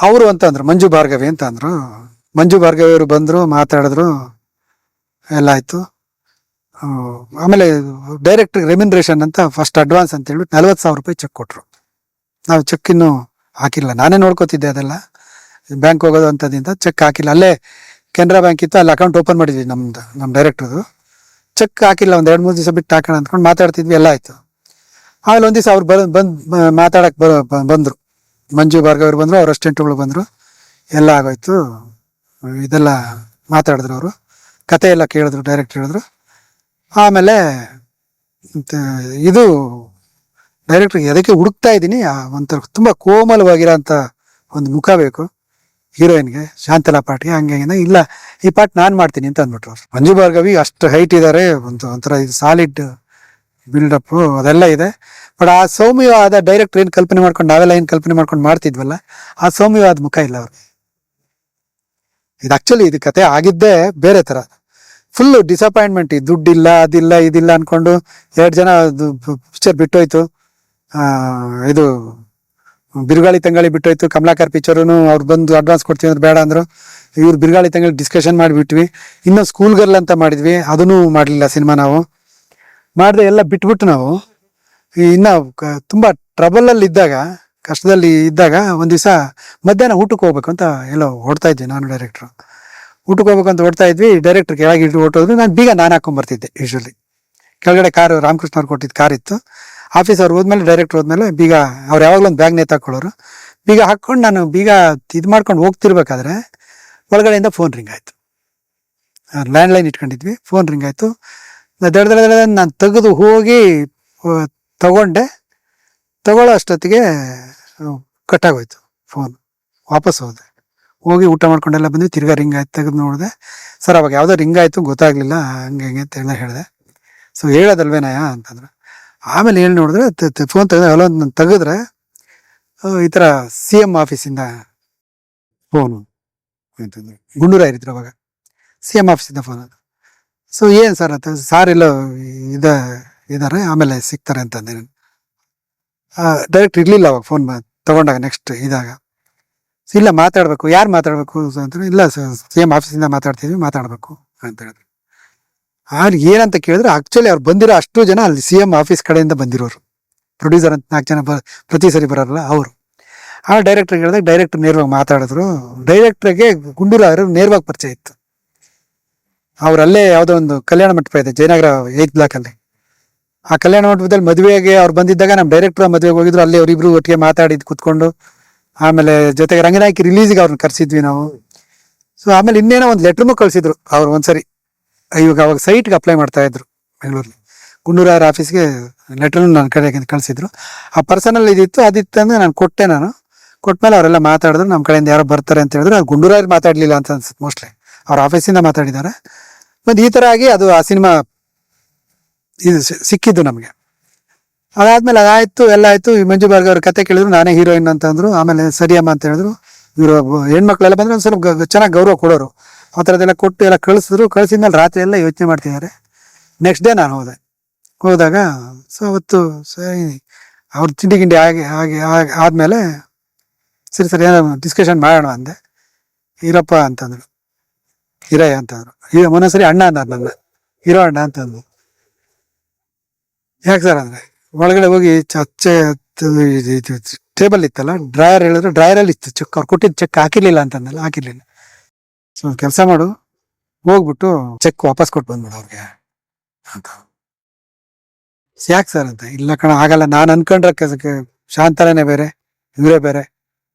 ಅವರು ಅಂತ ಅಂದ್ರು, ಮಂಜು ಭಾರ್ಗವಿ ಅಂತ ಅಂದ್ರು. ಮಂಜು ಭಾರ್ಗವಿ ಅವರು ಬಂದರು, ಮಾತಾಡಿದ್ರು, ಎಲ್ಲ ಆಯ್ತು. ಆಮೇಲೆ ಡೈರೆಕ್ಟ್ ರೆಮ್ಯುನರೇಷನ್ ಅಂತ ಫಸ್ಟ್ ಅಡ್ವಾನ್ಸ್ ಅಂತ ಹೇಳಿ ನಲ್ವತ್ತು ಸಾವಿರ ರೂಪಾಯಿ ಚೆಕ್ ಕೊಟ್ಟರು ನಾವು ಚೆಕ್ ಇನ್ನೂ ಹಾಕಿಲ್ಲ. ನಾನೇ ನೋಡ್ಕೋತಿದ್ದೆ ಅದೆಲ್ಲ. ಬ್ಯಾಂಕ್ ಹೋಗೋದು ಅಂತದಿಂದ ಚೆಕ್ ಹಾಕಿಲ್ಲ. ಅಲ್ಲೇ ಕೆನರಾ ಬ್ಯಾಂಕ್ ಇತ್ತು, ಅಲ್ಲಿ ಅಕೌಂಟ್ ಓಪನ್ ಮಾಡಿದ್ವಿ ನಮ್ದು ನಮ್ಮ ಡೈರೆಕ್ಟ್ರದು ಚೆಕ್ ಹಾಕಿಲ್ಲ, ಒಂದು ಎರಡು ಮೂರು ದಿವಸ ಬಿಟ್ಟು ಹಾಕೋಣ ಅಂದ್ಕೊಂಡು ಮಾತಾಡ್ತಿದ್ವಿ, ಎಲ್ಲ ಆಯ್ತು. ಆಮೇಲೆ ಒಂದು ದಿವಸ ಅವ್ರು ಬಂದ್ ಮಾತಾಡಕ್ ಬರ ಬ- ಬಂದ್ರು. ಮಂಜು ಭಾರ್ಗವ್ರು ಬಂದರು, ಅವ್ರ ಅಸ್ಟೆಂಟ್ಗಳು ಬಂದರು. ಎಲ್ಲ ಆಗೋಯ್ತು. ಇದೆಲ್ಲ ಮಾತಾಡಿದ್ರು ಅವರು. ಕತೆ ಎಲ್ಲ ಕೇಳಿದ್ರು, ಡೈರೆಕ್ಟ್ ಹೇಳಿದ್ರು. ಆಮೇಲೆ ಇದು ಡೈರೆಕ್ಟ್ರ್ ಎದಕ್ಕೆ ಹುಡುಕ್ತಾ ಇದ್ದೀನಿ ಒಂಥರ ತುಂಬ ಕೋಮಲವಾಗಿರೋಂಥ ಒಂದು ಮುಖ ಬೇಕು. ಹೀರೋಯಿನ್ಗೆ, ಶಾಂತಲಾ ಪಾಟ್ಗೆ, ಹಂಗೆ ಇಲ್ಲ, ಈ ಪಾಟ್ ನಾನು ಮಾಡ್ತೀನಿ ಅಂತ ಅಂದ್ಬಿಟ್ರು ಮಂಜು ಭಾರ್ಗವಿ ಅಷ್ಟು ಹೈಟ್ ಇದ್ದಾರೆ, ಒಂದು ಒಂಥರ ಇದು ಸಾಲಿಡ್ ಬಿಲ್ಡಪ್ ಅದೆಲ್ಲ ಇದೆ. ಬಟ್ ಆ ಸೌಮ್ಯವಾದ ಡೈರೆಕ್ಟ್ ಏನು ಕಲ್ಪನೆ ಮಾಡ್ಕೊಂಡು, ನಾವೆಲ್ಲ ಏನು ಕಲ್ಪನೆ ಮಾಡ್ಕೊಂಡು ಮಾಡ್ತಿದ್ವಲ್ಲ, ಆ ಸೌಮ್ಯವಾದ ಮುಖ ಇಲ್ಲ ಅವ್ರಿಗೆ. ಇದು ಆಕ್ಚುಲಿ ಇದು ಕತೆ ಆಗಿದ್ದೇ ಬೇರೆ ತರ. ಫುಲ್ಲು ಡಿಸಪಾಯಿಂಟ್ಮೆಂಟ್ ದುಡ್ಡಿಲ್ಲ, ಅದಿಲ್ಲ, ಇದಿಲ್ಲ ಅನ್ಕೊಂಡು ಎರಡು ಜನ ಪಿಕ್ಚರ್ ಬಿಟ್ಟೋಯ್ತು. ಇದು ಬಿರುಗಾಳಿ ತಂಗಾಳಿ ಬಿಟ್ಟೋಯ್ತು. ಕಮಲಾಕರ್ ಪಿಕ್ಚರ್ನು ಅವ್ರು ಬಂದು ಅಡ್ವಾನ್ಸ್ ಕೊಡ್ತೀವಿ ಅಂದ್ರೆ ಬೇಡ ಅಂದ್ರು. ಇವ್ರು ಬಿರುಗಾಳಿ ತಂಗಾಳಿ ಡಿಸ್ಕಷನ್ ಮಾಡಿಬಿಟ್ವಿ. ಇನ್ನೊಂದು ಸ್ಕೂಲ್ ಗರ್ಲ್ ಅಂತ ಮಾಡಿದ್ವಿ. ಅದನ್ನು ಮಾಡಲಿಲ್ಲ ಸಿನಿಮಾ ನಾವು. ಮಾಡದೆ, ಎಲ್ಲ ಬಿಟ್ಬಿಟ್ಟು ನಾವು. ಇನ್ನು ತುಂಬಾ ಟ್ರಬಲ್ ಅಲ್ಲಿ ಇದ್ದಾಗ, ಕಷ್ಟದಲ್ಲಿ ಇದ್ದಾಗ ಒಂದು ದಿವಸ ಮಧ್ಯಾಹ್ನ ಊಟಕ್ಕೆ ಹೋಗ್ಬೇಕು ಅಂತ ಎಲ್ಲ ಹೊಡ್ತಾ ಇದ್ವಿ ನಾನು ಡೈರೆಕ್ಟ್ರು ಊಟಕ್ಕೆ ಹೋಗ್ಬೇಕು ಅಂತ ಹೊಡ್ತಾ ಇದ್ವಿ ಡೈರೆಕ್ಟರ್ ಕೆಳಗೆ ಇಟ್ಟು ಹೊಟ್ಟೋದ್ರು ನಾನು ಬೀಗ ನಾನು ಹಾಕೊಂಡ್ ಬರ್ತಿದ್ದೆ ಯೂಶಲಿ ಕೆಳಗಡೆ ಕಾರು ರಾಮಕೃಷ್ಣ ಅವ್ರು ಕೊಟ್ಟಿದ್ದ ಕಾರ್ ಇತ್ತು. ಆಫೀಸ್ ಅವ್ರು ಹೋದ್ಮೇಲೆ ಡೈರೆಕ್ಟರ್ ಹೋದ್ಮೇಲೆ ಬೀಗ ಅವ್ರು ಯಾವಾಗಲೂ ಒಂದು ಬ್ಯಾಗ್ ನೇತಾಕೊಳ್ಳೋರು ಬೀಗ ಹಾಕ್ಕೊಂಡು ನಾನು ಬೀಗ ಇದು ಮಾಡ್ಕೊಂಡು ಹೋಗ್ತಿರ್ಬೇಕಾದ್ರೆ ಒಳಗಡೆಯಿಂದ ಫೋನ್ ರಿಂಗ್ ಆಯಿತು. ಲ್ಯಾಂಡ್ಲೈನ್ ಇಟ್ಕೊಂಡಿದ್ವಿ ಫೋನ್ ರಿಂಗ್ ಆಯ್ತು. ದಡ ದಡ ದಡ ನಾನು ತೆಗೆದು ಹೋಗಿ ತಗೊಂಡೆ. ತಗೊಳ್ಳೋ ಅಷ್ಟೊತ್ತಿಗೆ ಕಟ್ಟಾಗೋಯ್ತು ಫೋನ್ ವಾಪಸ್ ಹೋದೆ. ಹೋಗಿ ಊಟ ಮಾಡ್ಕೊಂಡೆಲ್ಲ ಬಂದ್ವಿ. ತಿರ್ಗಾ ರಿಂಗ್ ಆಯ್ತು ತೆಗೆದು ನೋಡಿದೆ. ಸರ್, ಅವಾಗ ಯಾವುದೋ ರಿಂಗ್ ಆಯಿತು, ಗೊತ್ತಾಗ್ಲಿಲ್ಲ. ಹಂಗೆ ಹಿಂಗೆ ಅಂತ ಎಲ್ಲ ಹೇಳಿದೆ. ಸೊ ಹೇಳೋದಲ್ವೇನಯ್ಯ ಅಂತಂದ್ರೆ. ಆಮೇಲೆ ಹೇಳಿ ನೋಡಿದ್ರೆ ಫೋನ್ ತೆಗೆದ ಹಲೋ ನಾನು ತೆಗೆದ್ರೆ ಈ ಥರ ಸಿ ಎಂ ಆಫೀಸಿಂದ ಫೋನು ಗುಂಡೂರ ಇರಿದ್ರು ಅವಾಗ. ಸಿ ಎಂ ಆಫೀಸಿಂದ ಫೋನ್ ಅದು. ಸೊ ಏನು ಸರ್ ಅಂತ ಸಾರ್ ಇಲ್ಲ ಇದ, ಇದಾರೆ, ಆಮೇಲೆ ಸಿಗ್ತಾರೆ ಅಂತಂದೆ ಡೈರೆಕ್ಟ್ ಇರ್ಲಿಲ್ಲ ಅವಾಗ ಫೋನ್ ತಗೊಂಡಾಗ ನೆಕ್ಸ್ಟ್ ಇದಾಗ. ಇಲ್ಲ, ಮಾತಾಡಬೇಕು. ಯಾರು ಮಾತಾಡಬೇಕು ಅಂತ ಇಲ್ಲ, ಸಿ ಎಂ ಆಫೀಸಿಂದ ಮಾತಾಡ್ತಿದ್ವಿ, ಮಾತಾಡಬೇಕು ಅಂತ ಹೇಳಿದ್ರು. ಆಗ ಏನಂತ ಕೇಳಿದ್ರೆ ಆಕ್ಚುಲಿ ಅವ್ರು ಬಂದಿರೋ ಅಷ್ಟು ಜನ ಅಲ್ಲಿ ಸಿ ಎಂ ಆಫೀಸ್ ಕಡೆಯಿಂದ ಬಂದಿರೋರು. ಪ್ರೊಡ್ಯೂಸರ್ ಅಂತ ನಾಲ್ಕು ಜನ ಬ, ಪ್ರತಿ ಸರಿ ಬರೋರಲ್ಲ ಅವರು. ಆ ಡೈರೆಕ್ಟರ್ ಹೇಳಿದಾಗ ಡೈರೆಕ್ಟರ್ ನೇರವಾಗಿ ಮಾತಾಡಿದ್ರು. ಡೈರೆಕ್ಟರ್ಗೆ ಅವರು ನೇರವಾಗಿ ಪರಿಚಯ ಇತ್ತು. ಅವ್ರಲ್ಲೇ ಯಾವುದೋ ಒಂದು ಕಲ್ಯಾಣ ಮಂಟಪ ಇದೆ, ಜಯನಗರ ಏತ್ ಬ್ಲಾಕ್ ಅಲ್ಲಿ. ಆ ಕಲ್ಯಾಣ ಮಂಟಪದಲ್ಲಿ ಮದುವೆಗೆ ಅವ್ರು ಬಂದಿದ್ದಾಗ ನಮ್ಮ ಡೈರೆಕ್ಟರ್ ಮದುವೆಗೆ ಹೋಗಿದ್ರು, ಅಲ್ಲಿ ಅವರಿಬ್ರು ಒಟ್ಟಿಗೆ ಮಾತಾಡಿದ್ ಕುತ್ಕೊಂಡು, ಆಮೇಲೆ ಜೊತೆಗೆ ರಂಗನಾಯಕಿ ರಿಲೀಸ್ಗೆ ಅವ್ರನ್ನ ಕರ್ಸಿದ್ವಿ ನಾವು. ಸೊ ಆಮೇಲೆ ಇನ್ನೇನೋ ಒಂದು ಲೆಟ್ರ್ನು ಕಳಿಸಿದ್ರು ಅವ್ರು ಒಂದ್ಸರಿ. ಇವಾಗ ಅವಾಗ ಸೈಟ್ಗೆ ಅಪ್ಲೈ ಮಾಡ್ತಾ ಇದ್ರು ಬೆಂಗಳೂರಲ್ಲಿ. ಗುಂಡೂರಾಯರ ಆಫೀಸ್ಗೆ ಲೆಟ್ರನ್ನು ನನ್ನ ಕಡೆಗೆ ಕಳಿಸಿದ್ರು. ಆ ಪರ್ಸನಲ್ ಇದಿತ್ತು ಅದಿತ್ತು ನಾನು ಕೊಟ್ಟೆ ನಾನು. ಕೊಟ್ಟಮೇಲೆ ಅವರೆಲ್ಲ ಮಾತಾಡಿದ್ರು, ನಮ್ಮ ಕಡೆಯಿಂದ ಯಾರೋ ಬರ್ತಾರೆ ಅಂತ ಹೇಳಿದ್ರು. ಅದು ಗುಂಡೂರಾಯರು ಮಾತಾಡ್ಲಿಲ್ಲ ಅಂತ ಅನ್ಸುತ್ತೆ ಮೋಸ್ಟ್ಲಿ ಅವ್ರ ಆಫೀಸಿಂದ ಮಾತಾಡಿದ್ದಾರೆ. ಮತ್ತೆ ಈ ಥರ ಆಗಿ ಅದು ಆ ಸಿನಿಮಾ ಇದು ಸಿಕ್ಕಿದ್ದು ನಮಗೆ. ಅದಾದ್ಮೇಲೆ ಅದಾಯಿತು, ಎಲ್ಲ ಆಯ್ತು. ಮಂಜು ಬಾರ್ಗ ಅವ್ರ ಕತೆ ಕೇಳಿದ್ರು, ನಾನೇ ಹೀರೋಯಿನ್ ಅಂತ ಆಮೇಲೆ ಸರಿಯಮ್ಮ ಅಂತ ಹೇಳಿದ್ರು. ಇವರು ಹೆಣ್ಮಕ್ಳೆಲ್ಲ ಬಂದ್ರೆ ಒಂದು ಸ್ವಲ್ಪ ಚೆನ್ನಾಗಿ ಗೌರವ ಕೊಡೋರು. ಆ ಥರದ್ದೆಲ್ಲ ಕೊಟ್ಟು ಎಲ್ಲ ಕಳಿಸಿದ್ರು. ಕಳಿಸಿದ ಮೇಲೆ ರಾತ್ರಿ ಎಲ್ಲ ಯೋಚನೆ ಮಾಡ್ತಿದ್ದಾರೆ. ನೆಕ್ಸ್ಟ್ ಡೇ ನಾನು ಹೋದೆ. ಹೋದಾಗ ಸೊ ಅವತ್ತು ಸರಿ, ಅವ್ರ ತಿಂಡಿ ಗಿಂಡಿ ಆಗಿ ಆಗಿ- ಆದ್ಮೇಲೆ ಸರಿ ಸರಿ, ಏನೋ ಡಿಸ್ಕಷನ್ ಮಾಡೋಣ ಅಂದೆ. ಇರಪ್ಪ ಅಂತಂದ್ರು. ಹೀರಯ್ಯ ಅಂತಂದ್ರು ಈಗ ಒಂದೊಂದ್ಸರಿ ಅಣ್ಣ ಅಂದ ನನ್ನ. ಹೀರೋ ಅಣ್ಣ ಅಂತಂದ್ರು ಯಾಕೆ ಸರ್ ಅಂದ್ರೆ? ಒಳಗಡೆ ಹೋಗಿ ಚಚ್ಚೆ ಟೇಬಲ್ ಇತ್ತಲ್ಲ, ಡ್ರಾಯರ್ ಹೇಳಿದ್ರು ಡ್ರಾಯರಲ್ಲಿ ಇತ್ತು ಚೆಕ್, ಅವ್ರು ಕೊಟ್ಟಿದ್ದು ಚೆಕ್ ಹಾಕಿರ್ಲಿಲ್ಲ ಅಂತಂದಲ್ಲ ಹಾಕಿರ್ಲಿಲ್ಲ. ಸೊ ಕೆಲಸ ಮಾಡು. ಹೋಗ್ಬಿಟ್ಟು ಚೆಕ್ ವಾಪಸ್ ಕೊಟ್ಟು ಬಂದ್ಬಿಡು ಅವ್ರಿಗೆ ಅಂತ. ಯಾಕೆ ಸರ್ ಅಂತ? ಇಲ್ಲ ಕಣ, ಆಗಲ್ಲ. ನಾನು ಅನ್ಕೊಂಡ್ರೆ ಕೆಲಸಕ್ಕೆ ಬೇರೆ, ಇವರೇ ಬೇರೆ.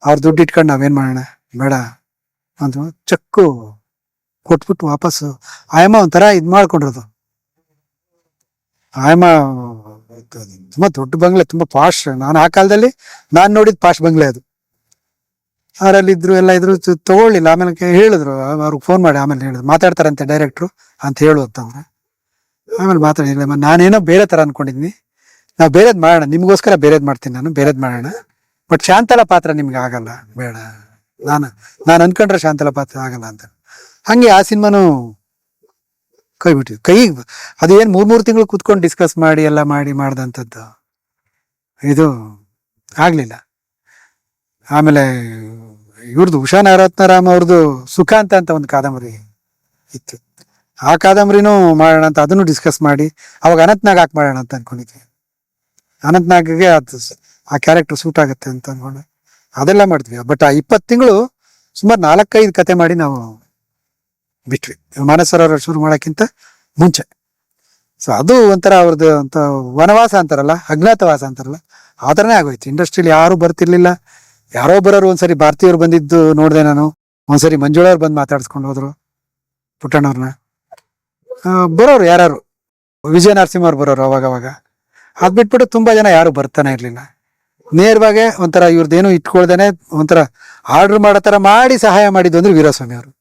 ಅವ್ರ ದುಡ್ಡು ಇಟ್ಕೊಂಡು ನಾವೇನು ಮಾಡೋಣ? ಬೇಡ. ಅಂತ ಚೆಕ್ಕು ಕೊಟ್ಬಿಟ್ಟು ವಾಪಸ್ಸು ಆಯಮ್ಮ ಒಂಥರ ಇದ್ ಮಾಡ್ಕೊಂಡಿರೋದು. ಆಯಮ್ಮ, ತುಂಬಾ ದೊಡ್ಡ ಬಂಗ್ಲೆ, ತುಂಬಾ ಪಾಶ್. ನಾನು ಆ ಕಾಲದಲ್ಲಿ, ನಾನು ನೋಡಿದ ಪಾಶ್ ಬಂಗ್ಲೆ ಅದು. ಅವರಲ್ಲಿ ಇದ್ರು ಎಲ್ಲ ಇದ್ರು ತಗೊಳ್ಳಿಲ್ಲ. ಆಮೇಲೆ ಹೇಳಿದ್ರು. ಅವ್ರಿಗೆ ಫೋನ್ ಮಾಡಿ, ಆಮೇಲೆ ಹೇಳಿದ್ರು. ಮಾತಾಡ್ತಾರಂತೆ ಡೈರೆಕ್ಟ್ರು ಅಂತ ಹೇಳು ಅಂತಂದ್ರೆ ಆಮೇಲೆ ಮಾತಾಡಿಲ್ಲ ನಾನೇನೋ ಬೇರೆ ಥರ ಅನ್ಕೊಂಡಿದ್ನಿ. ನಾವು ಬೇರೆದ್ ಮಾಡೋಣ. ನಿಮಗೋಸ್ಕರ ಬೇರೆದ್ ಮಾಡ್ತೀನಿ ನಾನು, ಬೇರೆದ್ ಮಾಡೋಣ. ಬಟ್ ಶಾಂತಲ ಪಾತ್ರ ನಿಮ್ಗೆ ಆಗಲ್ಲ. ಬೇಡ. ನಾನು ನಾನು ಅನ್ಕೊಂಡ್ರೆ ಶಾಂತಲ ಪಾತ್ರ ಆಗಲ್ಲ ಅಂತ. ಹಂಗೆ ಆ ಸಿನಿಮಾನು ಕೈ ಬಿಟ್ಟಿದ್ವಿ ಕೈ ಅದೇನು ಮೂರು ಮೂರು ತಿಂಗಳು ಕೂತ್ಕೊಂಡು ಡಿಸ್ಕಸ್ ಮಾಡಿ, ಎಲ್ಲ ಮಾಡಿ ಮಾಡ್ದಂಥದ್ದು. ಇದು ಆಗಲಿಲ್ಲ. ಆಮೇಲೆ ಇವ್ರದ್ದು ಉಷಾ ನಾರತ್ನರಾಮ್ ಅವ್ರದ್ದು ಸುಖಾಂತ ಅಂತ ಒಂದು ಕಾದಂಬರಿ ಇತ್ತು. ಆ ಕಾದಂಬರಿನೂ ಮಾಡೋಣ ಅಂತ ಅದನ್ನು ಡಿಸ್ಕಸ್ ಮಾಡಿ, ಅವಾಗ ಅನಂತ್ನಾಗ್ ಹಾಕಿ ಮಾಡೋಣ ಅಂತ ಅನ್ಕೊಂಡಿದ್ವಿ ಅನಂತ್ನಾಗ್ಗೆ ಅದು ಆ ಕ್ಯಾರೆಕ್ಟರ್ ಸೂಟ್ ಆಗುತ್ತೆ ಅಂತ ಅನ್ಕೊಂಡು. ಅದೆಲ್ಲ ಮಾಡಿದ್ವಿ. ಬಟ್ ಆ ಇಪ್ಪತ್ತು ತಿಂಗಳು ಸುಮಾರು ನಾಲ್ಕೈದು ಕತೆ ಮಾಡಿ ನಾವು ಬಿಟ್ವಿ. ಮಾನಸರವ್ರ ಶುರು ಮಾಡೋಕ್ಕಿಂತ ಮುಂಚೆ. ಸೊ ಅದು ಒಂಥರ ಅವ್ರದ್ದು ಅಂತ ವನವಾಸ ಅಂತಾರಲ್ಲ, ಅಜ್ಞಾತವಾಸ ಅಂತಾರಲ್ಲ, ಆ ಥರನೇ ಆಗೋಯ್ತು. ಇಂಡಸ್ಟ್ರಿಲಿ ಯಾರು ಬರ್ತಿರ್ಲಿಲ್ಲ. ಯಾರೋ ಬರೋರು ಒಂದ್ಸರಿ ಭಾರತೀಯರು ಬಂದಿದ್ದು ನೋಡಿದೆ ನಾನು. ಒಂದ್ಸರಿ ಮಂಜುಳವ್ರು ಬಂದು ಮಾತಾಡ್ಸ್ಕೊಂಡು ಹೋದ್ರು, ಪುಟ್ಟಣ್ಣವ್ರನ್ನ. ಬರೋರು ಯಾರು ವಿಜಯ ನರಸಿಂಹ ಅವ್ರು ಬರೋರು ಅವಾಗ ಅವಾಗ ಅದ್ ಬಿಟ್ಬಿಟ್ಟು ತುಂಬಾ ಜನ ಯಾರು ಬರ್ತಾನೆ ಇರಲಿಲ್ಲ. ನೇರವಾಗಿ ಒಂಥರ ಇವ್ರದ್ದೇನು ಇಟ್ಕೊಳ್ದೇನೆ ಒಂಥರ ಆರ್ಡರ್ ಮಾಡೋ ಥರ ಮಾಡಿ ಸಹಾಯ ಮಾಡಿದ್ದು ಅಂದ್ರೆ ವೀರಸ್ವಾಮಿ ಅವರು.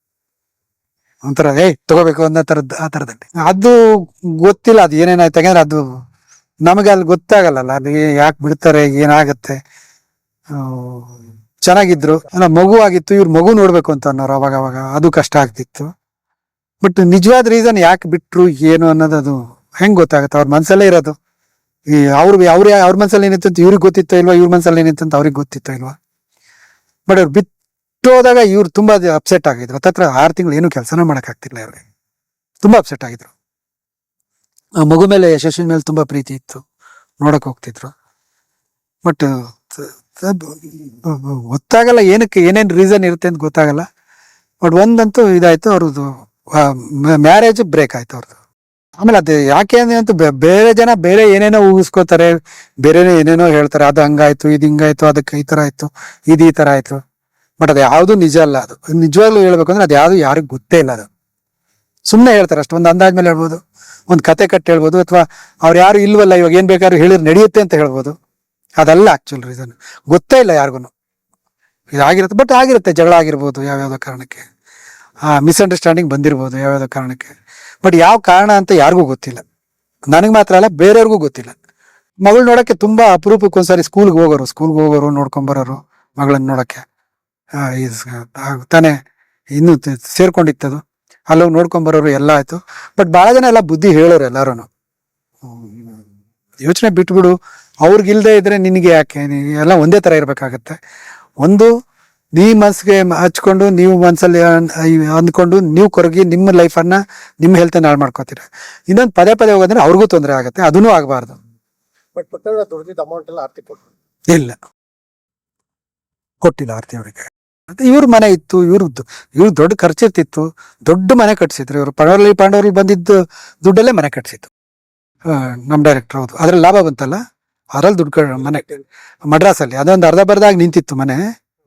ಒಂಥರ, ಏಯ್, ತಗೋಬೇಕು ಅನ್ನೋ ತರದ್, ಆ ತರದಲ್ಲಿ. ಅದು ಗೊತ್ತಿಲ್ಲ, ಅದು ಏನೇನಾಯ್ತು ಯಾಕಂದ್ರೆ ಅದು ನಮಗೆ ಅಲ್ಲಿ ಗೊತ್ತಾಗಲ್ಲ ಅದು ಯಾಕೆ ಬಿಡ್ತಾರೆ, ಏನಾಗತ್ತೆ. ಚೆನ್ನಾಗಿದ್ರು. ಅಲ್ಲ ಮಗು ಆಗಿತ್ತು, ಇವ್ರ ಮಗು ನೋಡ್ಬೇಕು ಅಂತ ಅನ್ನೋರು ಅವಾಗ ಅವಾಗ, ಅದು ಕಷ್ಟ ಆಗ್ತಿತ್ತು. ಬಟ್ ನಿಜವಾದ ರೀಸನ್ ಯಾಕೆ ಬಿಟ್ರು, ಏನು ಅನ್ನೋದು ಅದು ಹೆಂಗ್ ಗೊತ್ತಾಗುತ್ತೆ? ಅವ್ರ ಮನ್ಸಲ್ಲೇ ಇರೋದು. ಈ ಅವ್ರು, ಅವ್ರ ಅವ್ರ ಮನ್ಸಲ್ಲಿ ಏನಿತ್ತು ಅಂತ ಇವ್ರಿಗೆ ಗೊತ್ತಿತ್ತೋ ಇಲ್ವಾ, ಇವ್ರ ಮನ್ಸಲ್ಲಿ ಏನಿತ್ತು ಅಂತ ಅವ್ರಿಗೆ ಗೊತ್ತಿತ್ತೋ ಇಲ್ವಾ. ಬಟ್ ಅವ್ರು ಹೋದಾಗ ಇವ್ರು ತುಂಬಾ ಅಪ್ಸೆಟ್ ಆಗಿದ್ರು. ಹತ್ತತ್ರ ಆರು ತಿಂಗಳು ಏನು ಕೆಲಸನ ಮಾಡೋಕ್ಕಾಗ್ತಿಲ್ಲ ಇವ್ರಿಗೆ. ತುಂಬಾ ಅಪ್ಸೆಟ್ ಆಗಿದ್ರು. ಆ ಮಗು ಮೇಲೆ, ಯಶಸ್ವಿನ ಮೇಲೆ ತುಂಬಾ ಪ್ರೀತಿ ಇತ್ತು. ನೋಡಕ್ ಹೋಗ್ತಿದ್ರು. ಬಟ್ ಗೊತ್ತಾಗಲ್ಲ ಏನಕ್ಕೆ, ಏನೇನು ರೀಸನ್ ಇರುತ್ತೆ ಅಂತ ಗೊತ್ತಾಗಲ್ಲ. ಬಟ್ ಒಂದಂತೂ ಇದಾಯ್ತು, ಅವ್ರದ್ದು ಮ್ಯಾರೇಜ್ ಬ್ರೇಕ್ ಆಯ್ತು ಅವ್ರದ್ದು. ಆಮೇಲೆ ಅದು ಯಾಕೆ ಅಂತ ಬೇರೆ ಜನ ಬೇರೆ ಏನೇನೋ ಊಹಿಸ್ಕೋತಾರೆ ಬೇರೆ ಏನೇನೋ ಹೇಳ್ತಾರೆ, ಅದು ಹಂಗಾಯ್ತು, ಇದು ಹಿಂಗಾಯ್ತು, ಅದಕ್ಕೆ ಈ ತರ ಆಯ್ತು, ಇದು ಈ ತರ ಆಯ್ತು. ಬಟ್ ಅದು ಯಾವುದು ನಿಜ ಅಲ್ಲ ಅದು. ನಿಜವಾಗ್ಲೂ ಹೇಳ್ಬೇಕು ಅಂದ್ರೆ ಅದು ಯಾವುದು ಯಾರಿಗೂ ಗೊತ್ತೇ ಇಲ್ಲ ಅದು. ಸುಮ್ಮನೆ ಹೇಳ್ತಾರೆ ಅಷ್ಟು. ಒಂದು ಅಂದಾಜ್ ಮೇಲೆ ಹೇಳ್ಬೋದು. ಒಂದು ಕತೆ ಕಟ್ಟಿ ಹೇಳ್ಬೋದು. ಅಥವಾ ಅವ್ರು ಯಾರು ಇಲ್ವಲ್ಲ, ಇವಾಗ ಏನ್ ಬೇಕಾದ್ರೂ ಹೇಳಿದ್ರೆ ನಡೆಯುತ್ತೆ ಅಂತ ಹೇಳ್ಬೋದು. ಅದಲ್ಲ ಆಕ್ಚುಲ್ ರೀಸನ್ ಗೊತ್ತೇ ಇಲ್ಲ ಯಾರಿಗೂ ಇದಾಗಿರುತ್ತೆ. ಬಟ್ ಆಗಿರುತ್ತೆ. ಜಗಳ ಆಗಿರ್ಬೋದು ಯಾವ್ಯಾವುದೋ ಕಾರಣಕ್ಕೆ. ಆ ಮಿಸ್ಅಂಡರ್ಸ್ಟ್ಯಾಂಡಿಂಗ್ ಬಂದಿರ್ಬೋದು ಯಾವ್ಯಾವುದೋ ಕಾರಣಕ್ಕೆ. ಬಟ್ ಯಾವ ಕಾರಣ ಅಂತ ಯಾರಿಗೂ ಗೊತ್ತಿಲ್ಲ. ನನಗೆ ಮಾತ್ರ ಅಲ್ಲ, ಬೇರೆಯವ್ರಿಗೂ ಗೊತ್ತಿಲ್ಲ. ಮಗಳು ನೋಡಕ್ಕೆ ತುಂಬಾ ಅಪರೂಪಕ್ಕೆ ಒಂದ್ಸರಿ ಸ್ಕೂಲ್ಗೆ ಹೋಗೋರು ಸ್ಕೂಲ್ಗೆ ಹೋಗೋರು ನೋಡ್ಕೊಂಬರೋರು ಮಗಳನ್ನ ನೋಡಕ್ಕೆ. ತಾನೇ ಇನ್ನು ಸೇರ್ಕೊಂಡಿತ್ತದು. ಅಲ್ಲೋಗಿ ನೋಡ್ಕೊಂಬರೋರು ಎಲ್ಲ ಆಯ್ತು. ಬಟ್ ಬಹಳ ಜನ ಎಲ್ಲ ಬುದ್ಧಿ ಹೇಳೋರು ಎಲ್ಲಾರು ಯೋಚನೆ ಬಿಟ್ಬಿಡು. ಅವ್ರಿಗಿಲ್ದೇ ಇದ್ರೆ ನಿನಗೆ ಯಾಕೆ? ಎಲ್ಲ ಒಂದೇ ತರ ಇರ್ಬೇಕಾಗತ್ತೆ. ಒಂದು ನೀ ಮನಸ್ಸಿಗೆ ಹಚ್ಕೊಂಡು ನೀವು ಮನ್ಸಲ್ಲಿ ಅಂದ್ಕೊಂಡು ನೀವು ಕೊರಗಿ ನಿಮ್ಮ ಲೈಫನ್ನು ನಿಮ್ಮ ಹೆಲ್ತ್ ಹಾಳು ಮಾಡ್ಕೋತೀರ. ಇನ್ನೊಂದು ಪದೇ ಪದೇ ಹೋಗೋದ್ರೆ ಅವ್ರಿಗೂ ತೊಂದರೆ ಆಗುತ್ತೆ. ಅದನ್ನೂ ಆಗಬಾರ್ದು. ಬಟ್ ಅಮೌಂಟ್ ಎಲ್ಲ ಆರ್ತಿ ಕೊಟ್ರು. ಇಲ್ಲ. ಕೊಟ್ಟಿಲ್ಲ ಆರ್ತಿ ಅವರಿಗೆ. ಇವ್ರ ಮನೆ ಇತ್ತು ಇವ್ರದ್ದು ಇವ್ರ ದೊಡ್ಡ ಖರ್ಚಿರ್ತಿತ್ತು ದೊಡ್ಡ ಮನೆ ಕಟ್ಸಿದ್ರು ಇವರು. ಪಡವರಲ್ಲಿ ಪಾಂಡವರಲ್ಲಿ ಬಂದಿದ್ದು ದುಡ್ಡಲ್ಲೇ ಮನೆ ಕಟ್ಸಿತ್ತು ನಮ್ಮ ನಮ್ ಡೈರೆಕ್ಟರ್ ಹೌದು. ಅದ್ರಲ್ಲಿ ಲಾಭ ಬಂತಲ್ಲ? ಅದ್ರಲ್ಲಿ ದುಡ್ಡು ಮನೆ. ಮಡ್ರಾಸಲ್ಲಿ ಅದೊಂದು ಅರ್ಧ ಬರ್ದಾಗ ನಿಂತಿತ್ತು ಮನೆ.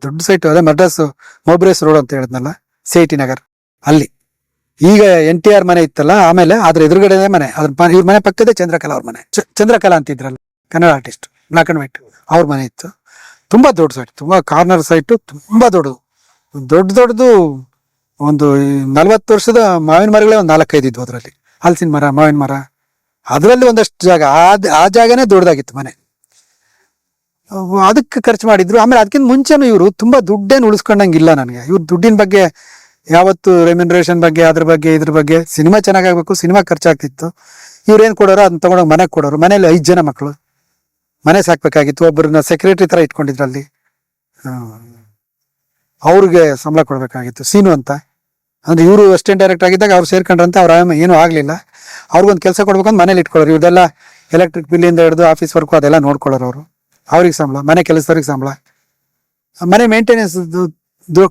ದೊಡ್ಡ ಸೈಟ್ ಅದೇ ಮಡ್ರಾಸ್ ಮೊಬ್ರೇಸ್ ರೋಡ್ ಅಂತ ಹೇಳಿದ್ನಲ್ಲ ಸಿ ಟಿ ನಗರ್. ಅಲ್ಲಿ. ಈಗ ಎನ್ ಟಿ ಆರ್ ಮನೆ ಇತ್ತಲ್ಲ, ಆಮೇಲೆ ಅದ್ರ ಎದುರುಗಡೆ ಮನೆ. ಅದ್ರ ಇವ್ರ ಮನೆ ಪಕ್ಕದೇ ಚಂದ್ರಕಲಾ ಅವ್ರ ಮನೆ. Chandrakala ಅಂತಿದ್ರಲ್ಲ, Kannada artist black and white ಅವ್ರ ಮನೆ ಇತ್ತು. ತುಂಬಾ ದೊಡ್ಡ ಸೈಟ್ ತುಂಬಾ ಕಾರ್ನರ್ ಸೈಟ್ ತುಂಬಾ ದೊಡ್ಡದು. ದೊಡ್ಡ ದೊಡ್ಡದು ಒಂದು ನಲ್ವತ್ತು ವರ್ಷದ ಮಾವಿನ ಮರಗಳೇ ಒಂದು ನಾಲ್ಕೈದು ಇದ್ವು ಅದರಲ್ಲಿ. ಹಲಸಿನ ಮರ, ಮಾವಿನ ಮರ. ಅದರಲ್ಲಿ ಒಂದಷ್ಟು ಜಾಗ. ಆ ಜಾಗನೇ ದೊಡ್ಡದಾಗಿತ್ತು ಮನೆ. ಅದಕ್ಕೆ ಖರ್ಚು ಮಾಡಿದ್ರು. ಆಮೇಲೆ ಅದಕ್ಕಿಂತ ಮುಂಚೆನೂ ಇವರು ತುಂಬಾ ದುಡ್ಡೇನು ಉಳಿಸ್ಕೊಂಡಂಗಿಲ್ಲ ನನಗೆ. ಇವ್ರು ದುಡ್ಡಿನ ಬಗ್ಗೆ, ಯಾವತ್ತು ರೆಮ್ಯುನರೇಷನ್ ಬಗ್ಗೆ, ಅದ್ರ ಬಗ್ಗೆ, ಇದ್ರ ಬಗ್ಗೆ, ಸಿನಿಮಾ ಚೆನ್ನಾಗಾಗಬೇಕು ಸಿನಿಮಾ ಖರ್ಚಾಗ್ತಿತ್ತು. ಏನು ಕೊಡೋರು ಅದನ್ನ ತಗೊಂಡೋಗಿ ಮನೆಗೆ ಕೊಡೋರು. ಮನೇಲಿ ಐದು ಜನ ಮಕ್ಕಳು ಮನೆ ಸಾಕ್ಬೇಕಾಗಿತ್ತು. ಒಬ್ಬರನ್ನ ಸೆಕ್ರೆಟರಿ ತರ ಇಟ್ಕೊಂಡಿದ್ರು ಅಲ್ಲಿ ಅವ್ರಿಗೆ ಸಂಬಳ ಕೊಡಬೇಕಾಗಿತ್ತು. ಸೀನು ಅಂತ. ಅಂದ್ರೆ ಇವರು ವೆಸ್ಟರ್ನ್ ಡೈರೆಕ್ಟ್ ಆಗಿದ್ದಾಗ ಅವ್ರು ಸೇರ್ಕೊಂಡ್ರಂತ, ಅವ್ರ ಏನೂ ಆಗಲಿಲ್ಲ. ಅವ್ರಿಗೊಂದು ಕೆಲಸ ಕೊಡ್ಬೇಕಂತ ಮನೇಲಿ ಇಟ್ಕೊಳ್ಳೋರು. ಇವ್ರದೆಲ್ಲ ಎಲೆಕ್ಟ್ರಿಕ್ ಬಿಲ್ಲಿಂದ ಹಿಡಿದು ಆಫೀಸ್ ವರ್ಕು ಅದೆಲ್ಲ ನೋಡ್ಕೊಳ್ಳೋರು ಅವರು. ಅವ್ರಿಗೆ ಸಂಬಳ, ಮನೆ ಕೆಲಸದವ್ರಿಗೆ ಸಂಬಳ. ಮನೆ ಮೇಂಟೆನೆನ್ಸ್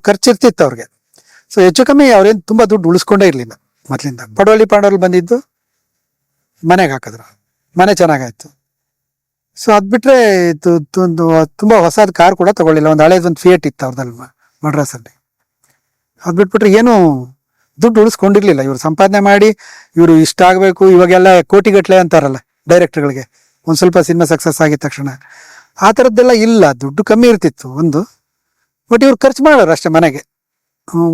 ಖರ್ಚಿರ್ತಿತ್ತು ಅವ್ರಿಗೆ. ಸೊ ಹೆಚ್ಚು ಕಮ್ಮಿ ಅವ್ರೇನು ತುಂಬಾ ದುಡ್ಡು ಉಳಿಸ್ಕೊಂಡೇ ಇರ್ಲಿಲ್ಲ ಮೊದಲಿಂದ. ಪಡವಳ್ಳಿ ಪಾಂಡವಲ್ಲಿ ಬಂದಿದ್ದು ಮನೆಗೆ ಹಾಕಿದ್ರು. ಮನೆ ಚೆನ್ನಾಗಾಯ್ತು. ಸೊ ಅದ್ ಬಿಟ್ರೆ ಒಂದು ತುಂಬಾ ಹೊಸದ್ ಕಾರ್ ಕೂಡ ತಗೊಳ್ಳಿಲ್ಲ. ಒಂದು ಹಳೇದೊಂದು ಫಿಯೇಟ್ ಇತ್ತು ಅವ್ರದಲ್ಲಿ ಮಡ್ರಾಸಲ್ಲಿ. ಅದ್ ಬಿಟ್ಬಿಟ್ರೆ ಏನು ದುಡ್ಡು ಉಳಿಸ್ಕೊಂಡಿರ್ಲಿಲ್ಲ. ಇವ್ರು ಸಂಪಾದನೆ ಮಾಡಿ, ಇವರು ಇಷ್ಟ ಆಗಬೇಕು, ಇವಾಗೆಲ್ಲ ಕೋಟಿಗಟ್ಲೆ ಅಂತಾರಲ್ಲ ಡೈರೆಕ್ಟರ್ಗಳಿಗೆ. ಒಂದು ಸ್ವಲ್ಪ ಸಿನಿಮಾ ಸಕ್ಸಸ್ ಆಗಿದ ತಕ್ಷಣ. ಆ ಥರದ್ದೆಲ್ಲ ಇಲ್ಲ. ದುಡ್ಡು ಕಮ್ಮಿ ಇರ್ತಿತ್ತು ಒಂದು. ಬಟ್ ಇವ್ರು ಖರ್ಚು ಮಾಡೋರು ಅಷ್ಟೇ ಮನೆಗೆ.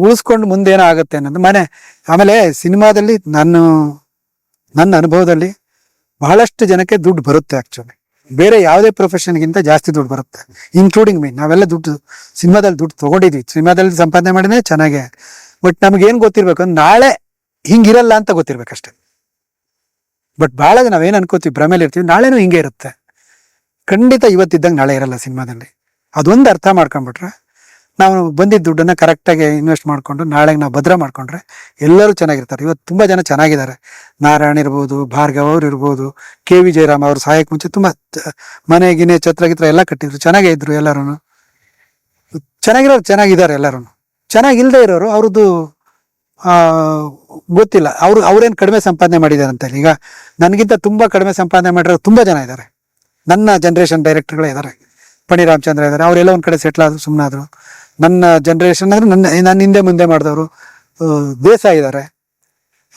ಉಳಿಸ್ಕೊಂಡು ಮುಂದೆ ಏನೋ ಆಗುತ್ತೆ ಅನ್ನೋದು ಮನೆ. ಆಮೇಲೆ ಸಿನಿಮಾದಲ್ಲಿ ನಾನು, ನನ್ನ ಅನುಭವದಲ್ಲಿ ಬಹಳಷ್ಟು ಜನಕ್ಕೆ ದುಡ್ಡು ಬರುತ್ತೆ ಆಕ್ಚುಲಿ ಬೇರೆ ಯಾವುದೇ ಪ್ರೊಫೆಷನ್ಗಿಂತ ಜಾಸ್ತಿ ದುಡ್ಡು ಬರುತ್ತೆ. ಇನ್ಕ್ಲೂಡಿಂಗ್ ಮೀ ನಾವೆಲ್ಲ ದುಡ್ಡು ಸಿನಿಮಾದಲ್ಲಿ ದುಡ್ಡು ತಗೊಂಡಿದ್ವಿ. ಸಿನಿಮಾದಲ್ಲಿ ಸಂಪಾದನೆ ಮಾಡಿದ್ರೆ ಚೆನ್ನಾಗೆ. ಬಟ್ ನಮ್ಗೇನ್ ಗೊತ್ತಿರ್ಬೇಕು ಅಂದ್ರೆ ನಾಳೆ ಹಿಂಗಿರಲ್ಲ ಅಂತ ಗೊತ್ತಿರ್ಬೇಕಷ್ಟೆ. ಬಟ್ ಜನ ನಾವೇನ್ ಅನ್ಕೋತೀವಿ, ಭ್ರಮೇಲೆ ಇರ್ತೀವಿ, ನಾಳೆನೂ ಹಿಂಗೆ ಇರುತ್ತೆ. ಖಂಡಿತ ಇವತ್ತಿದ್ದಂಗೆ ನಾಳೆ ಇರಲ್ಲ ಸಿನಿಮಾದಲ್ಲಿ. ಅದೊಂದು ಅರ್ಥ ಮಾಡ್ಕೊಂಡ್ಬಿಟ್ರೆ ನಾವು ಬಂದಿದ್ದ ದುಡ್ಡನ್ನ ಕರೆಕ್ಟಾಗಿ ಇನ್ವೆಸ್ಟ್ ಮಾಡಿಕೊಂಡು ನಾಳೆಗೆ ನಾವು ಭದ್ರ ಮಾಡ್ಕೊಂಡ್ರೆ ಎಲ್ಲರೂ ಚೆನ್ನಾಗಿರ್ತಾರೆ. ಇವತ್ತು ತುಂಬ ಜನ ಚೆನ್ನಾಗಿದ್ದಾರೆ. ನಾರಾಯಣ ಇರ್ಬೋದು, ಭಾರ್ಗವ್ ಅವ್ರು ಇರ್ಬೋದು, ಕೆ ವಿ ಜಯರಾಮ್ ಅವರು ಸಹಾಯಕ್ಕೆ ಮುಂಚೆ ತುಂಬ ಮನೆ ಗಿನೆ ಛತ್ರ ಗಿತ್ರ ಎಲ್ಲ ಕಟ್ಟಿದ್ರು. ಚೆನ್ನಾಗೇ ಇದ್ರು ಎಲ್ಲರೂ ಚೆನ್ನಾಗಿರೋರು ಚೆನ್ನಾಗಿದ್ದಾರೆ ಎಲ್ಲರೂ ಚೆನ್ನಾಗಿಲ್ಲದೆ ಇರೋರು ಅವ್ರದ್ದು ಗೊತ್ತಿಲ್ಲ. ಅವ್ರು, ಅವ್ರೇನು ಕಡಿಮೆ ಸಂಪಾದನೆ ಮಾಡಿದ್ದಾರೆ ಅಂತ ಈಗ ನನಗಿಂತ ತುಂಬ ಕಡಿಮೆ ಸಂಪಾದನೆ ಮಾಡಿರೋ ತುಂಬ ಜನ ಇದ್ದಾರೆ. ನನ್ನ ಜನ್ರೇಷನ್ ಡೈರೆಕ್ಟರ್ಗಳೇ ಇದ್ದಾರೆ. ಪಣಿ ರಾಮಚಂದ್ರ ಇದ್ದಾರೆ. ಅವರೆಲ್ಲ ಒಂದು ಕಡೆ ಸೆಟ್ಲ್ ಆದ್ರು ಸುಮ್ಮನಾದ್ರು ನನ್ನ ಜನ್ರೇಷನ್ ಅಂದ್ರೆ ನನ್ನ ನನ್ನ ಹಿಂದೆ ಮುಂದೆ ಮಾಡಿದವರು ದೇಸಾಯಿ ಇದ್ದಾರೆ.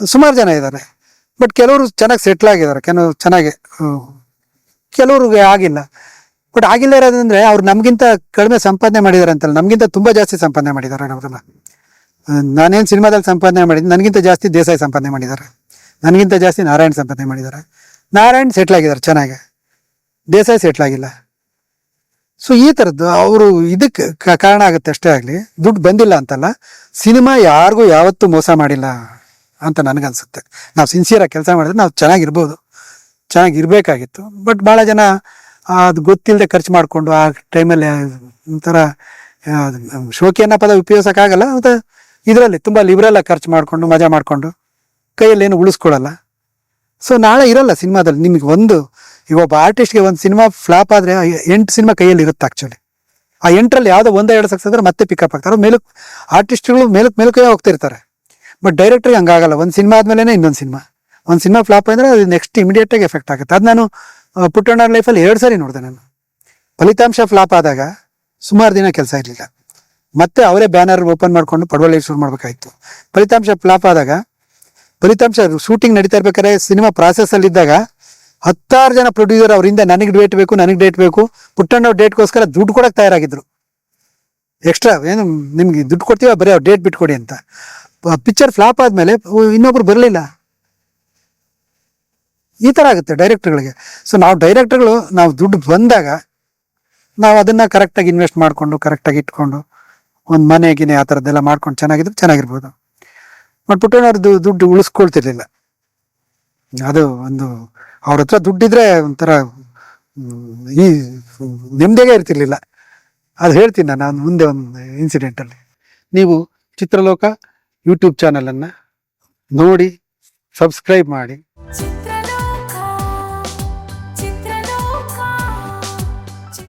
ಸುಮಾರು ಜನ ಇದ್ದಾರೆ. ಬಟ್ ಕೆಲವರು ಚೆನ್ನಾಗಿ ಸೆಟ್ಲ್ ಆಗಿದ್ದಾರೆ. ಕೆಲವು ಚೆನ್ನಾಗಿ ಕೆಲವರು ಕೆಲವ್ರಿಗೆ ಆಗಿಲ್ಲ. ಬಟ್ ಆಗಿಲ್ಲ ಇರೋದಂದ್ರೆ ಅವ್ರು ನಮಗಿಂತ ಕಡಿಮೆ ಸಂಪಾದನೆ ಮಾಡಿದ್ದಾರೆ ಅಂತಲ್ಲ. ನಮಗಿಂತ ತುಂಬ ಜಾಸ್ತಿ ಸಂಪಾದನೆ ಮಾಡಿದ್ದಾರೆ ಅವ್ರನ್ನ ನಾನೇನು ಸಿನಿಮಾದಲ್ಲಿ ಸಂಪಾದನೆ ಮಾಡಿದ್ದೆ ನನಗಿಂತ ಜಾಸ್ತಿ ದೇಸಾಯಿ ಸಂಪಾದನೆ ಮಾಡಿದ್ದಾರೆ. ನನಗಿಂತ ಜಾಸ್ತಿ ನಾರಾಯಣ್ ಸಂಪಾದನೆ ಮಾಡಿದ್ದಾರೆ. ನಾರಾಯಣ್ ಸೆಟ್ಲ್ ಆಗಿದ್ದಾರೆ ಚೆನ್ನಾಗಿ. ದೇಸಾಯಿ ಸೆಟ್ಲ್ ಆಗಿಲ್ಲ. ಸೊ ಈ ಥರದ್ದು ಅವರು ಇದಕ್ಕೆ ಕಾರಣ ಆಗುತ್ತೆ ಅಷ್ಟೇ ಆಗಲಿ. ದುಡ್ಡು ಬಂದಿಲ್ಲ ಅಂತಲ್ಲ ಸಿನಿಮಾ ಯಾರಿಗೂ ಯಾವತ್ತೂ ಮೋಸ ಮಾಡಿಲ್ಲ ಅಂತ ನನಗನ್ಸುತ್ತೆ. ನಾವು ಸಿನ್ಸಿಯರಾಗಿ ಕೆಲಸ ಮಾಡಿದ್ರೆ ನಾವು ಚೆನ್ನಾಗಿರ್ಬೋದು. ಚೆನ್ನಾಗಿರ್ಬೇಕಾಗಿತ್ತು. ಬಟ್ ಭಾಳ ಜನ ಅದು ಗೊತ್ತಿಲ್ಲದೆ ಖರ್ಚು ಮಾಡಿಕೊಂಡು ಆ ಟೈಮಲ್ಲಿ ಒಂಥರ ಆ, ಶೋಕಿ ಅನ್ನೋ ಪದ ಉಪಯೋಗಿಸೋಕ್ಕಾಗಲ್ಲ. ಮತ್ತು ಇದರಲ್ಲಿ ತುಂಬ ಲಿಬ್ರಲಾಗಿ ಖರ್ಚು ಮಾಡಿಕೊಂಡು ಮಜಾ ಮಾಡಿಕೊಂಡು ಕೈಯಲ್ಲಿ ಏನು ಉಳಿಸ್ಕೊಳಲ್ಲ. ಸೊ ನಾಳೆ ಇರಲ್ಲ ಸಿನಿಮಾದಲ್ಲಿ. ನಿಮಗೆ ಒಂದು, ಈಗ ಒಬ್ಬ ಆರ್ಟಿಸ್ಟ್ಗೆ ಒಂದು ಸಿನಿಮಾ ಫ್ಲಾಪ್ ಆದರೆ ಎಂಟು ಸಿನಿಮಾ ಕೈಯಲ್ಲಿ ಇರುತ್ತೆ ಆ್ಯಕ್ಚುಲಿ ಆ ಎಂಟರಲ್ಲಿ ಯಾವುದೋ ಒಂದೇ ಎರಡು ಸಕ್ಸಸ್ ಆದರೆ ಮತ್ತೆ ಪಿಕಪ್ ಆಗ್ತಾರೆ. ಮೇಲಕ್ ಆರ್ಟಿಸ್ಟ್ಗಳು ಮೇಲಕ್ಕೆ ಮೇಲಕ್ಕೆ ಹೋಗ್ತಿರ್ತಾರೆ. ಬಟ್ ಡೈರೆಕ್ಟ್ರಿಗೆ ಹಂಗಾಗಲ್ಲ. ಒಂದು ಸಿನಿಮಾ ಆದಮೇಲೆ ಇನ್ನೊಂದು ಸಿನಿಮಾ. ಒಂದು ಸಿನಿಮಾ ಫ್ಲಾಪ್ ಅಂದರೆ ಅದು ನೆಕ್ಸ್ಟ್ ಇಮಿಡಿಯೇಟಾಗಿ ಎಫೆಕ್ಟ್ ಆಗುತ್ತೆ. ಅದು ನಾನು ಪುಟ್ಟಣ್ಣ ಲೈಫಲ್ಲಿ ಎರಡು ಸಾರಿ ನೋಡಿದೆ ನಾನು. ಫಲಿತಾಂಶ ಫ್ಲಾಪ್ ಆದಾಗ ಸುಮಾರು ದಿನ ಕೆಲಸ ಇರಲಿಲ್ಲ. ಮತ್ತೆ ಅವರೇ ಬ್ಯಾನರ್ ಓಪನ್ ಮಾಡಿಕೊಂಡು ಪಡವಳ್ಳಿ ಶುರು ಮಾಡಬೇಕಾಯಿತು. ಫಲಿತಾಂಶ ಫ್ಲಾಪ್ ಆದಾಗ ಫಲಿತಾಂಶ ಶೂಟಿಂಗ್ ನಡೀತಾ ಇರ್ಬೇಕಾದ್ರೆ ಸಿನಿಮಾ ಪ್ರಾಸೆಸ್ಸಲ್ಲಿ ಇದ್ದಾಗ ಹತ್ತಾರು ಜನ ಪ್ರೊಡ್ಯೂಸರ್ ಅವರಿಂದ ನನಗೆ ಡೇಟ್ ಬೇಕು, ನನಗೆ ಡೇಟ್ ಬೇಕು ಪುಟ್ಟಣ್ಣ ಡೇಟ್ಗೋಸ್ಕರ ದುಡ್ಡು ಕೊಡಕ್ಕೆ ತಯಾರಾಗಿದ್ರು. ಎಕ್ಸ್ಟ್ರಾ ಏನು ನಿಮ್ಗೆ ದುಡ್ಡು ಕೊಡ್ತೀವ ಬರೀ ಅವ್ರು ಡೇಟ್ ಬಿಟ್ಕೊಡಿ ಅಂತ. ಪಿಕ್ಚರ್ ಫ್ಲಾಪ್ ಆದಮೇಲೆ ಇನ್ನೊಬ್ರು ಬರಲಿಲ್ಲ. ಈ ಥರ ಆಗುತ್ತೆ ಡೈರೆಕ್ಟರ್ಗಳಿಗೆ ಸೊ ನಾವು ಡೈರೆಕ್ಟರ್ಗಳು ನಾವು ದುಡ್ಡು ಬಂದಾಗ ನಾವು ಅದನ್ನು ಕರೆಕ್ಟಾಗಿ ಇನ್ವೆಸ್ಟ್ ಮಾಡಿಕೊಂಡು ಕರೆಕ್ಟಾಗಿ ಇಟ್ಕೊಂಡು, ಒಂದು ಮನೆ ಗಿನೆ ಆ ಥರದ್ದೆಲ್ಲ ಮಾಡ್ಕೊಂಡು ಚೆನ್ನಾಗಿದ್ರೆ ಚೆನ್ನಾಗಿರ್ಬೋದು. ಬಟ್ ಪುಟ್ಟಣ್ಣವ್ರದ್ದು ದುಡ್ಡು ಉಳಿಸ್ಕೊಳ್ತಿರ್ಲಿಲ್ಲ. ಅದು ಒಂದು ಅವ್ರ ಹತ್ರ ದುಡ್ಡಿದ್ರೆ ಒಂಥರ ಈ ನೆಮ್ಮದಿಗೆ ಇರ್ತಿರ್ಲಿಲ್ಲ. ಅದು ಹೇಳ್ತೀನಿ ನಾನು ಮುಂದೆ ಒಂದು ಇನ್ಸಿಡೆಂಟಲ್ಲಿ ನೀವು ಚಿತ್ರಲೋಕ ಯೂಟ್ಯೂಬ್ ಚಾನಲನ್ನು ನೋಡಿ ಸಬ್ಸ್ಕ್ರೈಬ್ ಮಾಡಿ.